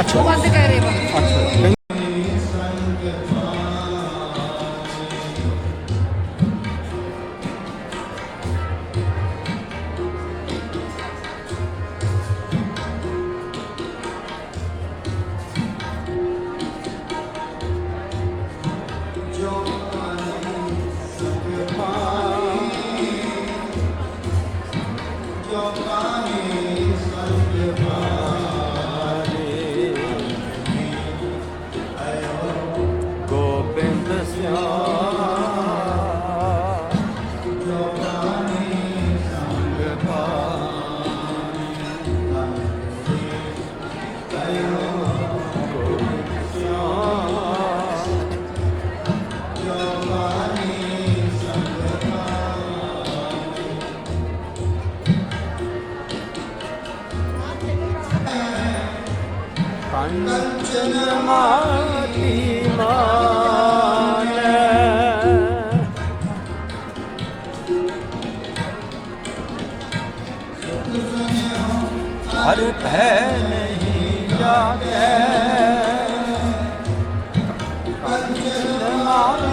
ਅੱਛਾ। ਉਹ ਬੰਦ ਕਰ ਰਹੇ ਵਾ ਕੰਚਨ ਮਾਤੀ ਮਾਨੈ ਹਰ ਭੈ ਨਹੀਂ ਜਾਗੈ ਕੰਚਨ ਮਾਤੀ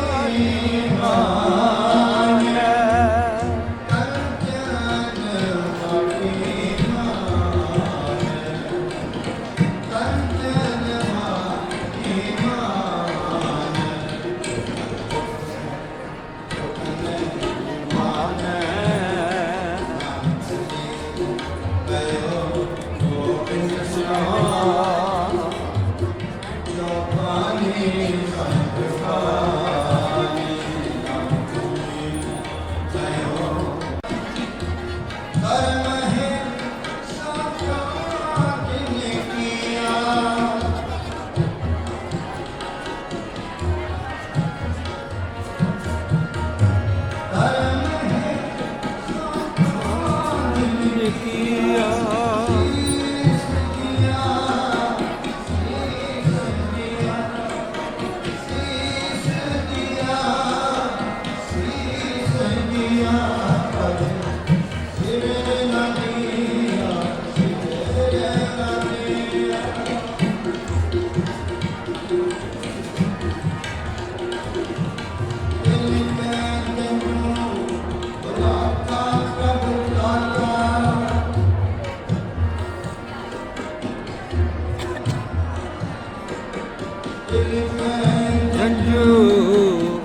ਜੰਜੂ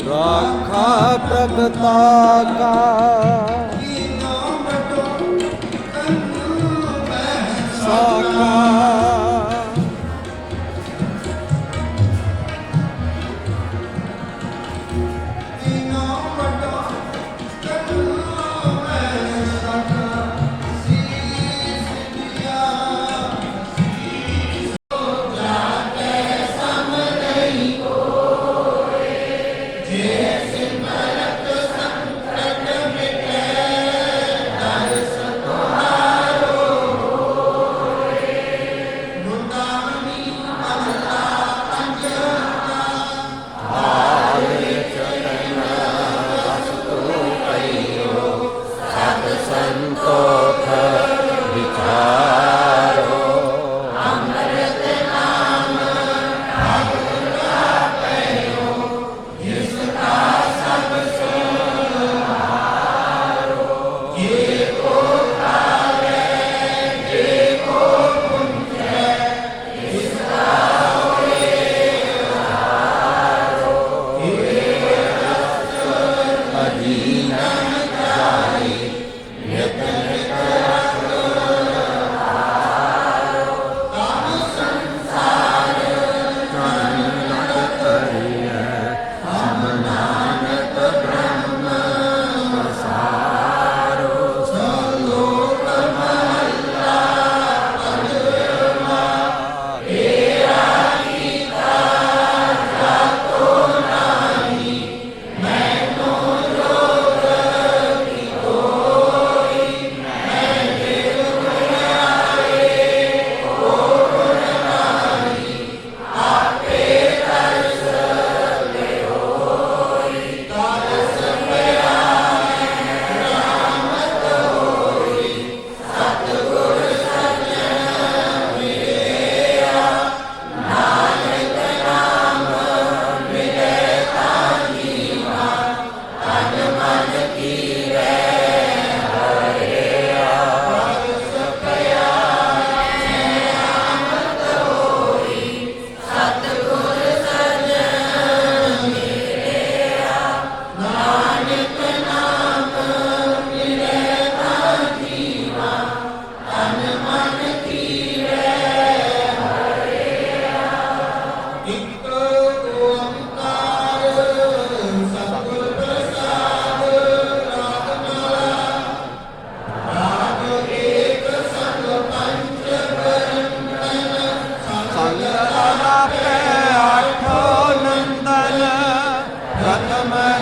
ਰਾਖਾ ਪ੍ਰਗਤਾ ਕਾ ਸਾਕਾ Yeah.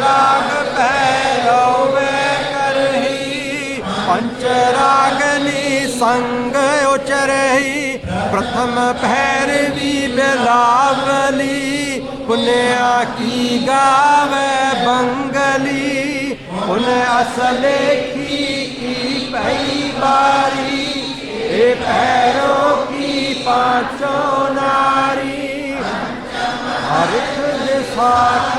ਰਾਗ ਪੈ ਰੋਵੇ ਕਰਹੀ ਪੰਚ ਰਾਗਨੀ ਸੰਗ ਉਚਰਹੀ, ਪ੍ਰਥਮ ਭੈਰਵੀ ਬਿਲਾਵਲੀ, ਪੁਨਿਆ ਕੀ ਗਾਵੇ ਬੰਗਲੀ, ਪੁਨ ਅਸਲੇ ਕੀ ਕੀ ਪਈ ਬਾਰੀ, ਏ ਪੈਰੋ ਕੀ ਪਾਚੋ ਨਾਰੀ। ਹਰਿਤ ਦੇ ਸਾਥ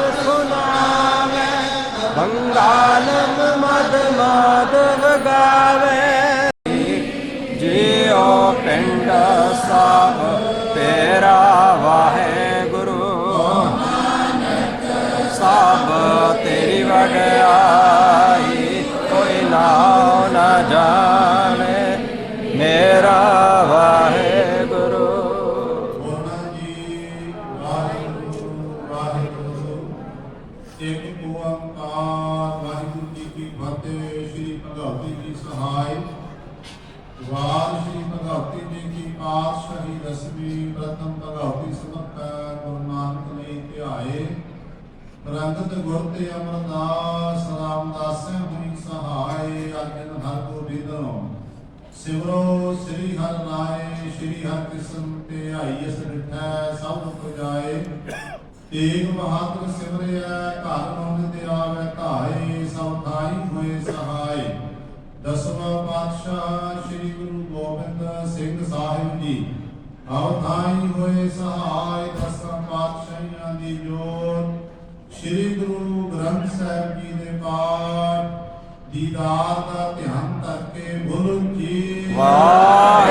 மங்காலம் மதமாத ਵਾਰ ਜੀ ਕੀ ਪਾਤਸ਼ਾਹੀ ਦਸਵੀਂ ਪ੍ਰਥਮ ਭਗਵਤੀ ਸਮਤ ਗੁਰੂ ਨਾਨਕ ਨੇ ਧਿਆਏ। ਰੰਗਤ ਗੁਰ ਤੇ ਅਮਰਦਾਸ ਰਾਮਦਾਸੈ ਹੋਈ ਸਹਾਇ ਅਰਜਨ ਹਰ ਗੋਬਿੰਦੋ ਸਿਮਰੋ ਸ੍ਰੀ ਹਰਿ ਨਾਏ, ਸ੍ਰੀ ਹਰਿ ਕ੍ਰਿਸ਼ਨ ਤੇ ਆਈਐਸ ਡਿਠੈ ਸਭ ਨੂੰ ਜਾਏ ਤੇਗ ਬਹਾਦਰ ਸਿਮਰਿਆ ਘਰ ਮੰਗ ਤੇ ਆਵੇ ਧਾਏ, ਸਭ ਥਾਈ ਹੋਏ ਸਹਾਈ ਦਸਵਾਂ ਪਾਤਸ਼ਾਹ ਸ੍ਰੀ ਗੁਰੂ ਗੋਬਿੰਦ ਸਿੰਘ ਸਾਹਿਬ ਜੀ। ਆਵ ਹੋਏ ਸਹਾਈ ਦਸਾਂ ਪਾਤਸ਼ਾਹਾਂ ਦੀ ਜੋਤ। ਸ੍ਰੀ ਗੁਰੂ ਗ੍ਰੰਥ ਸਾਹਿਬ ਜੀ ਦੇ ਪਾਠ। ਦੀਦਾਰ ਦਾ ਧਿਆਨ ਕਰਕੇ ਬੋਲੋ ਜੀ। ਵਾਹਿਗੁਰੂ